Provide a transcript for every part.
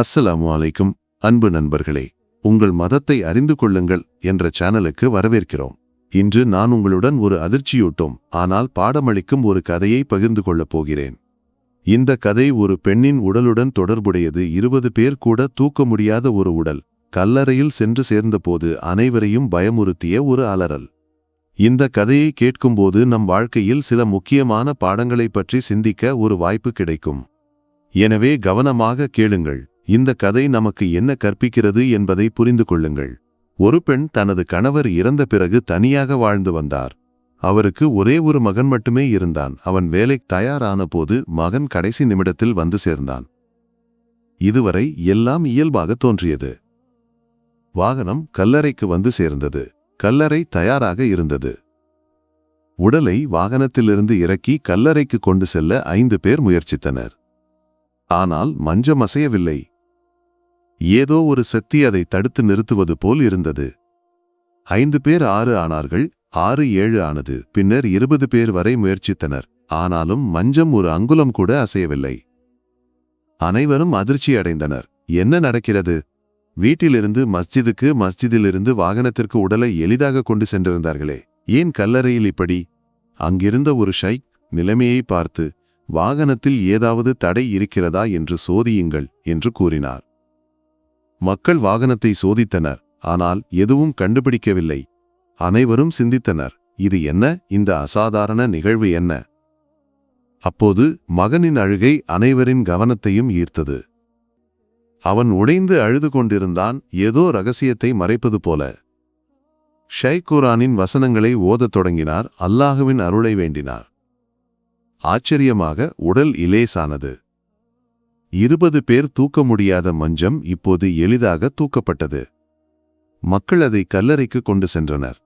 அஸ்ஸலாமு வலைக்கும் அன்பு நண்பர்களே உங்கள் மதத்தை அறிந்து கொள்ளுங்கள் என்ற சேனலுக்கு வரவேற்கிறோம். இன்று நான் உங்களுடன் ஒரு அதிர்ச்சியூட்டும் ஆனால் பாடமளிக்கும் ஒரு கதையை பகிர்ந்து கொள்ளப் போகிறேன். இந்த கதை ஒரு பெண்ணின் உடலுடன் தொடர்புடையது. இருபது பேர் கூட தூக்க முடியாத ஒரு உடல் கல்லறையில் சென்று சேர்ந்தபோது அனைவரையும் பயமுறுத்திய ஒரு அலறல். இந்த கதையை கேட்கும்போது நம் வாழ்க்கையில் சில முக்கியமான பாடங்களைப் பற்றி சிந்திக்க ஒரு வாய்ப்பு கிடைக்கும். எனவே கவனமாக கேளுங்கள். இந்த கதை நமக்கு என்ன கற்பிக்கிறது என்பதை புரிந்து கொள்ளுங்கள். ஒரு பெண் தனது கணவர் இறந்த பிறகு தனியாக வாழ்ந்து வந்தார். அவருக்கு ஒரே ஒரு மகன் மட்டுமே இருந்தான். அவன் வேலை தயாரான போது மகன் கடைசி நிமிடத்தில் வந்து சேர்ந்தான். இதுவரை எல்லாம் இயல்பாக தோன்றியது. வாகனம் கல்லறைக்கு வந்து சேர்ந்தது. கல்லறை தயாராக இருந்தது. உடலை வாகனத்திலிருந்து இறக்கி கல்லறைக்கு கொண்டு செல்ல ஐந்து பேர் முயற்சித்தனர். ஆனால் மஞ்சம் அசையவில்லை. ஏதோ ஒரு சக்தி அதை தடுத்து நிறுத்துவது போல் இருந்தது. ஐந்து பேர் ஆறு ஆனார்கள் ஆறு ஏழு ஆனது. பின்னர் இருபது பேர் வரை முயற்சித்தனர். ஆனாலும் மஞ்சம் ஒரு அங்குலம் கூட அசையவில்லை. அனைவரும் அதிர்ச்சி அடைந்தனர். என்ன நடக்கிறது? வீட்டிலிருந்து மஸ்ஜிதுக்கு மஸ்ஜிதிலிருந்து வாகனத்திற்கு உடலை எளிதாக கொண்டு சென்றிருந்தார்களே. ஏன் கல்லறையில் இப்படி? அங்கிருந்த ஒரு ஷைக் நிலைமையை பார்த்து வாகனத்தில் ஏதாவது தடை இருக்கிறதா என்று சோதியுங்கள் என்று கூறினார். மக்கள் வாகனத்தை சோதித்தனர். ஆனால் எதுவும் கண்டுபிடிக்கவில்லை. அனைவரும் சிந்தித்தனர். இது என்ன? இந்த அசாதாரண நிகழ்வு என்ன? அப்போது மகனின் அழுகை அனைவரின் கவனத்தையும் ஈர்த்தது. அவன் உடைந்து அழுது கொண்டிருந்தான். ஏதோ ரகசியத்தை மறைப்பது போல. ஷைகுரானின் வசனங்களை ஓதத் தொடங்கினார். அல்லாஹுவின் அருளை வேண்டினார். ஆச்சரியமாக உடல் இலேசானது. இருபது பேர் தூக்க முடியாத மஞ்சம் இப்போது எளிதாக தூக்கப்பட்டது. மக்கள் அதை கல்லறைக்கு கொண்டு சென்றனர்.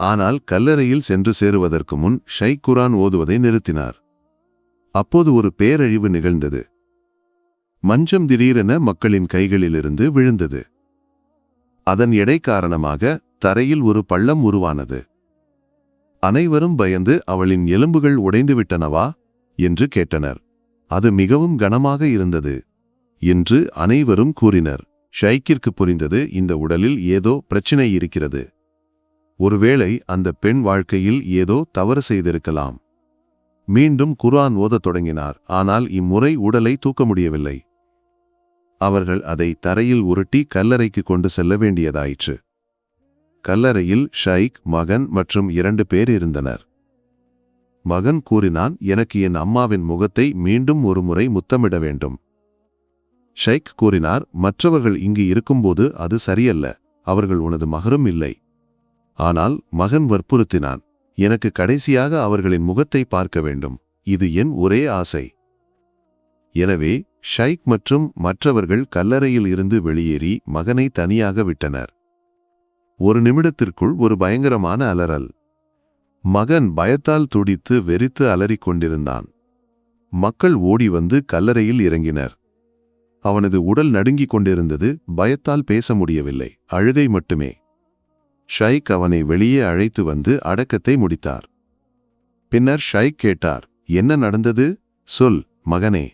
ஆனால் கல்லறையில் சென்று சேருவதற்கு முன் ஷைக் குரான் ஓதுவதை நிறுத்தினார். அப்போது ஒரு பேரழிவு நிகழ்ந்தது. மஞ்சம் திடீரென மக்களின் கைகளிலிருந்து விழுந்தது. அதன் எடை காரணமாக தரையில் ஒரு பள்ளம் உருவானது. அனைவரும் பயந்து அவளின் எலும்புகள் உடைந்துவிட்டனவா? என்று கேட்டனர். அது மிகவும் கனமாக இருந்தது என்று அனைவரும் கூறினர். ஷைக்கிற்கு புரிந்தது இந்த உடலில் ஏதோ பிரச்சினை இருக்கிறது. ஒருவேளை அந்த பெண் வாழ்க்கையில் ஏதோ தவறு செய்திருக்கலாம். மீண்டும் குர்ஆன் ஓதத் தொடங்கினார் ஆனால் இம்முறை உடலை தூக்க முடியவில்லை. அவர்கள் அதை தரையில் உருட்டி கல்லறைக்கு கொண்டு செல்ல வேண்டியதாயிற்று. கல்லறையில் ஷைக் மகன் மற்றும் இரண்டு பேர் இருந்தனர். மகன் கூறினான் எனக்கு என் அம்மாவின் முகத்தை மீண்டும் ஒருமுறை முத்தமிட வேண்டும். ஷைக் கூறினார் மற்றவர்கள் இங்கு இருக்கும்போது அது சரியல்ல அவர்கள் உனது மகரும் இல்லை. ஆனால் மகன் வற்புறுத்தினான் எனக்கு கடைசியாக அவர்களின் முகத்தை பார்க்க வேண்டும் இது என் ஒரே ஆசை. எனவே ஷைக் மற்றும் மற்றவர்கள் கல்லறையில் இருந்து வெளியேறி மகனை தனியாக விட்டனர். ஒரு நிமிடத்திற்குள் ஒரு பயங்கரமான அலறல். மகன் பயத்தால் துடித்து வெறித்து அலறிக் கொண்டிருந்தான் மக்கள் ஓடி வந்து கல்லறையில் இறங்கினர். அவனது உடல் நடுங்கிக் கொண்டிருந்தது பயத்தால் பேச முடியவில்லை அழுகை மட்டுமே. ஷைக் அவனை வெளியே அழைத்து வந்து அடக்கத்தை முடித்தார். பின்னர் ஷைக் கேட்டார் என்ன நடந்தது? சொல் மகனே.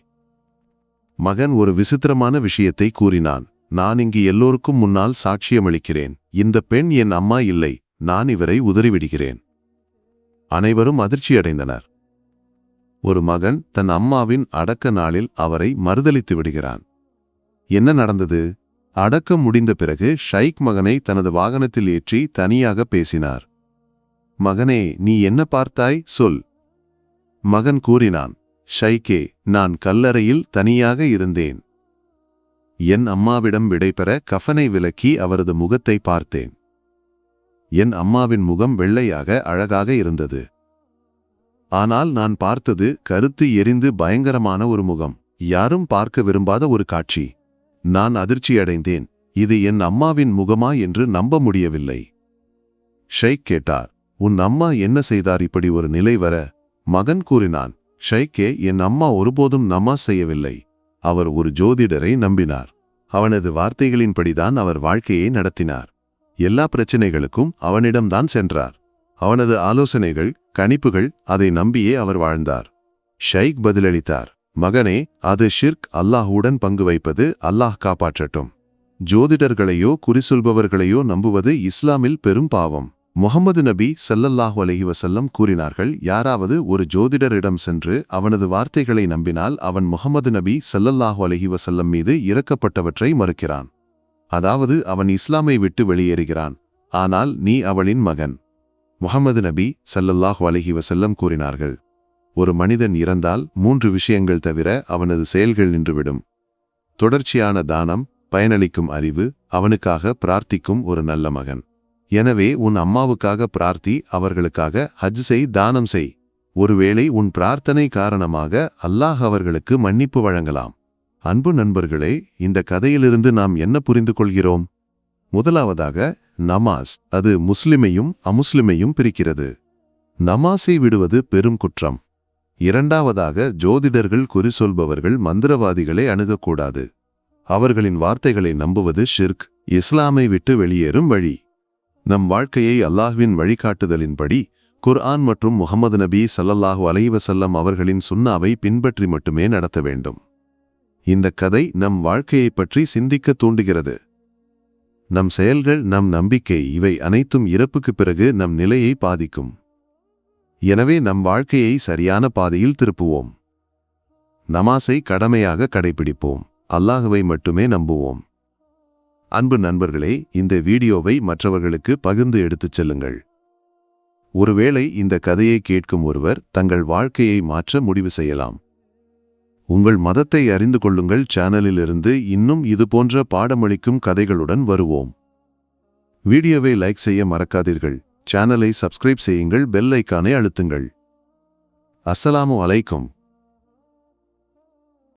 மகன் ஒரு விசித்திரமான விஷயத்தை கூறினான் நான் இங்கு எல்லோருக்கும் முன்னால் சாட்சியமளிக்கிறேன். இந்த பெண் என் அம்மா இல்லை நான் இவரை உதறிவிடுகிறேன். அனைவரும் அதிர்ச்சியடைந்தனர். ஒரு மகன் தன் அம்மாவின் அடக்க நாளில் அவரை மறுதலித்து விடுகிறான். என்ன நடந்தது? அடக்கம் முடிந்த பிறகு ஷைக் மகனை தனது வாகனத்தில் ஏற்றி தனியாக பேசினார். மகனே நீ என்ன பார்த்தாய்? சொல். மகன் கூறினான் ஷைக்கே நான் கல்லறையில் தனியாக இருந்தேன். என் அம்மாவிடம் விடைபெற கஃனை விலக்கி அவரது முகத்தை பார்த்தேன். என் அம்மாவின் முகம் வெள்ளையாக அழகாக இருந்தது. ஆனால் நான் பார்த்தது கருத்து எரிந்து பயங்கரமான ஒரு முகம். யாரும் பார்க்க விரும்பாத ஒரு காட்சி. நான் அதிர்ச்சியடைந்தேன். இது என் அம்மாவின் முகமா என்று நம்ப முடியவில்லை. ஷைக் கேட்டார். உன் அம்மா என்ன செய்தார்? இப்படி ஒரு நிலை வர. மகன் கூறினான். ஷைக்கே என் அம்மா ஒருபோதும் நமாஸ் செய்யவில்லை. அவர் ஒரு ஜோதிடரை நம்பினார். அவனது வார்த்தைகளின்படிதான் அவர் வாழ்க்கையை நடத்தினார். எல்லா பிரச்சினைகளுக்கும் அவனிடம்தான் சென்றார். அவனது ஆலோசனைகள் கணிப்புகள் அதை நம்பியே அவர் வாழ்ந்தார். ஷைக் பதிலளித்தார் மகனே அது ஷிர்க் அல்லாஹுடன் பங்கு வைப்பது அல்லாஹ் காப்பாற்றட்டும். ஜோதிடர்களையோ குறிசொல்பவர்களையோ நம்புவது இஸ்லாமில் பெரும் பாவம். முகமது நபி சல்லல்லாஹு அலைஹி கூறினார்கள் யாராவது ஒரு ஜோதிடரிடம் சென்று அவனது வார்த்தைகளை நம்பினால் அவன் முகமது நபி சல்லல்லாஹு அலைஹி வஸல்லம் மீது இறக்கப்பட்டவற்றை மறுக்கிறான். அதாவது அவன் இஸ்லாமை விட்டு வெளியேறுகிறான். ஆனால் நீ அவளின் மகன். முகமது நபி ஸல்லல்லாஹு அலஹி வசல்லம் கூறினார்கள். ஒரு மனிதன் இறந்தால் மூன்று விஷயங்கள் தவிர அவனது செயல்கள் நின்றுவிடும். தொடர்ச்சியான தானம் பயனளிக்கும் அறிவு அவனுக்காக பிரார்த்திக்கும் ஒரு நல்ல மகன். எனவே உன் அம்மாவுக்காக பிரார்த்தி அவர்களுக்காக ஹஜ் செய் தானம் செய். ஒருவேளை உன் பிரார்த்தனை காரணமாக அல்லாஹ் அவர்களுக்கு மன்னிப்பு வழங்கலாம். அன்பு நண்பர்களே இந்த கதையிலிருந்து நாம் என்ன புரிந்து கொள்கிறோம் முதலாவதாக நமாஸ் அது முஸ்லிமையும் அமுஸ்லிமையும் பிரிக்கிறது. நமாஸை விடுவது பெரும் குற்றம். இரண்டாவதாக ஜோதிடர்கள் குறி சொல்பவர்கள் மந்திரவாதிகளை அணுகக்கூடாது. அவர்களின் வார்த்தைகளை நம்புவது ஷிர்க் இஸ்லாமை விட்டு வெளியேறும் வழி. நம் வாழ்க்கையை அல்லாஹ்வின் வழிகாட்டுதலின்படி குர்ஆன் மற்றும் முகமது நபி சல்லல்லாஹு அலைவசல்லம் அவர்களின் சுன்னாவை பின்பற்றி மட்டுமே நடத்த வேண்டும். இந்த கதை நம் வாழ்க்கையைப் பற்றி சிந்திக்க தூண்டுகிறது. நம் செயல்கள் நம் நம்பிக்கை இவை அனைத்தும் இறப்புக்குப் பிறகு நம் நிலையை பாதிக்கும். எனவே நம் வாழ்க்கையை சரியான பாதையில் திருப்புவோம். நமாஸை கடமையாக கடைபிடிப்போம். அல்லாஹுவை மட்டுமே நம்புவோம். அன்பு நண்பர்களே இந்த வீடியோவை மற்றவர்களுக்கு பகிர்ந்து எடுத்துச் செல்லுங்கள். ஒருவேளை இந்த கதையை கேட்கும் ஒருவர் தங்கள் வாழ்க்கையை மாற்ற முடிவு செய்யலாம். உங்கள் மதத்தை அறிந்து கொள்ளுங்கள் சேனலிலிருந்து இன்னும் இது போன்ற பாடமளிக்கும் கதைகளுடன் வருவோம். வீடியோவை லைக் செய்ய மறக்காதீர்கள். சேனலை சப்ஸ்கிரைப் செய்யுங்கள் பெல் ஐக்கானை அழுத்துங்கள். அஸ்ஸலாமு அலைக்கும்.